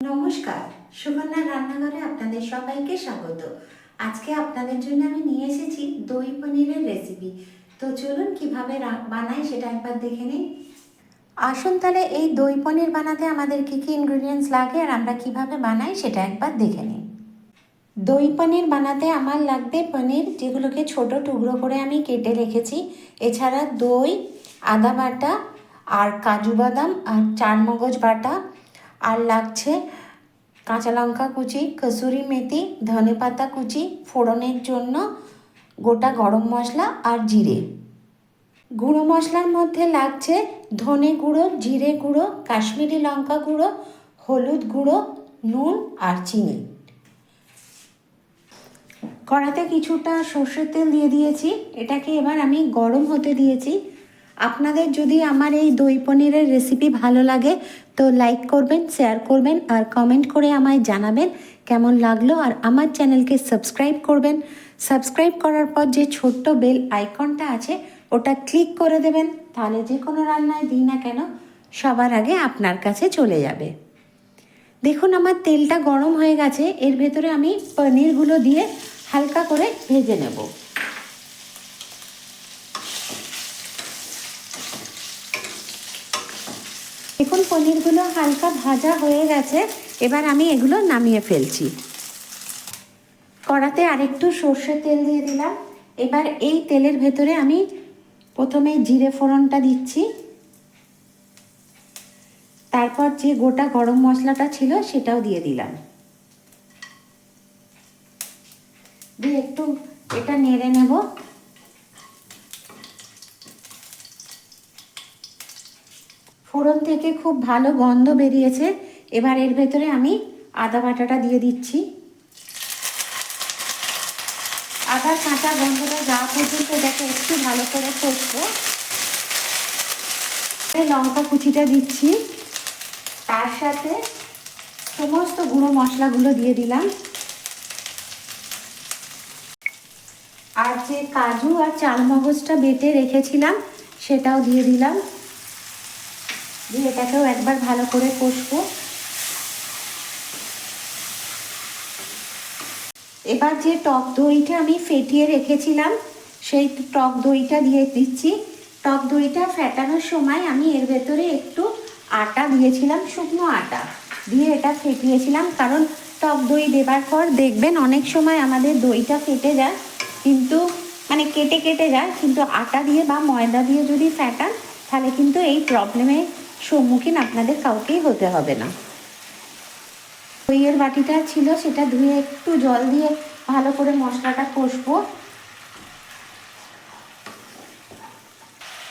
নমস্কার, সুকন্যা রান্নাঘরে আপনাদের সবাইকে স্বাগত। আজকে আপনাদের জন্য আমি নিয়ে এসেছি দই পনিরের রেসিপি তো চলুন কীভাবে বানাই সেটা একবার দেখে নিন আসুন তাহলে এই দই পনির বানাতে আমাদের কি কি ইনগ্রিডিয়েন্টস লাগে আর আমরা কীভাবে বানাই সেটা একবার দেখে নিন দই পনির বানাতে আমার লাগবে পনির, যেগুলোকে ছোট টুকরো করে আমি কেটে রেখেছি। এছাড়া দই, আদা বাটা আর কাজু বাদাম আর চারমগজ বাটা আর লাগছে কাঁচা লঙ্কা কুচি, কসুরি মেথি, ধনে পাতা কুচি, ফোড়নের জন্য গোটা গরম মশলা আর জিরে। গুঁড়ো মশলার মধ্যে লাগছে ধনে গুঁড়ো, জিরে গুঁড়ো, কাশ্মীরি লঙ্কা গুঁড়ো, হলুদ গুঁড়ো, নুন আর চিনি। কড়াতে কিছুটা সর্ষের তেল দিয়ে দিয়েছি। এটাকে এবার আমি গরম হতে দিয়েছি। আপনাদের যদি আমার এই দই পনিরের রেসিপি ভালো লাগে, তো লাইক করবেন শেয়ার করবেন আর কমেন্ট করে আমায় জানাবেন কেমন লাগল আর আমার চ্যানেলকে সাবস্ক্রাইব করবেন। সাবস্ক্রাইব করার পর যে ছোট্ট বেল আইকনটা আছে, ওটা ক্লিক করে দেবেন, তাহলে যে কোনো রান্নায় দিই না কেন, সবার আগে আপনার কাছে চলে যাবে। দেখুন আমার তেলটা গরম হয়ে গেছে, এর ভেতরে আমি পনিরগুলো দিয়ে হালকা করে ভেজে নেব। দেখুন, পনিরগুলো হালকা ভাজা হয়ে গেছে। এবার আমি এগুলো নামিয়ে ফেলছি। কড়াতে আরেকটু সর্ষে তেল দিয়ে দিলাম। এবার এই তেলের ভেতরে আমি প্রথমে জিরে ফোড়নটা দিচ্ছি। তারপর যে গোটা গরম মশলাটা ছিল সেটাও দিয়ে দিলাম। দিয়ে একটু এটা নেড়ে নেব। ফোড়ন থেকে খুব ভালো গন্ধ বেরিয়েছে। এবার এর ভেতরে আমি আদা বাটাটা দিয়ে দিচ্ছি। আদার কাঁচা গন্ধটা যাওয়া পর্যন্ত এটাকে একটু ভালো করে কষবো। লঙ্কা কুচিটা দিচ্ছি। তার সাথে সমস্ত গুঁড়ো মশলাগুলো দিয়ে দিলাম। আর যে কাজু আর চালমগজটা বেটে রেখেছিলাম, সেটাও দিয়ে দিলাম। দিয়ে এটাকেও একবার ভালো করে কষবো। এবার যে টক দইটা আমি ফেটিয়ে রেখেছিলাম, সেই টক দইটা দিয়ে দিচ্ছি। টক দইটা ফেটানোর সময় আমি এর ভেতরে একটু আটা দিয়েছিলাম, শুকনো আটা। দিয়ে এটা ফেটিয়েছিলাম, কারণ টক দই দেবার পর দেখবেন অনেক সময় আমাদের দইটা ফেটে যায়, কিন্তু মানে কেটে কেটে যায়, কিন্তু আটা দিয়ে বা ময়দা দিয়ে যদি ফেটান, তাহলে কিন্তু এই প্রবলেমের সম্মুখীন আপনাদের কাউকেই হতে হবে না। দইয়ের বাটিটা ছিল, সেটা ধুয়ে একটু জল দিয়ে ভালো করে মশলাটা কষবো।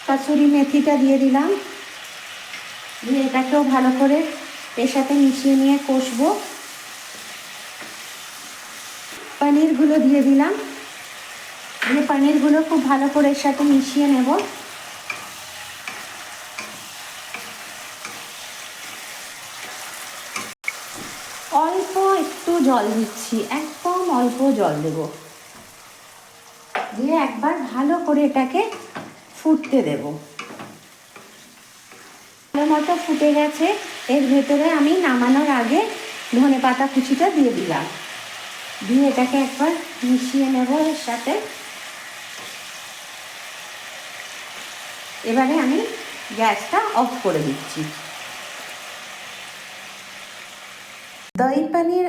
কাসুরি মেথিটা দিয়ে দিলাম। দিয়ে এটাকেও ভালো করে এর সাথে মিশিয়ে নিয়ে কষবো। পনিরগুলো দিয়ে দিলাম। দিয়ে পনিরগুলো খুব ভালো করে এর সাথে মিশিয়ে নেব। অল্প একটু জল দিচ্ছি, একদম অল্প জল দেব। দিয়ে একবার ভালো করে এটাকে ফুটতে দেব। ভালো মতো ফুটে গেছে, এর ভেতরে আমি নামানোর আগে ধনে পাতা কুচিটা দিয়ে দিলাম। দিয়ে এটাকে একবার মিশিয়ে নেব এর সাথে। এবারে আমি গ্যাসটা অফ করে দিচ্ছি। দই পানির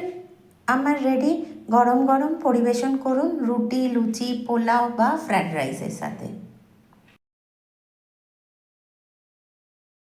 আমার রেডি গরম গরম পরিবেশন করুন রুটি, লুচি, পোলাও বা ফ্রায়েড রাইসের সাথে।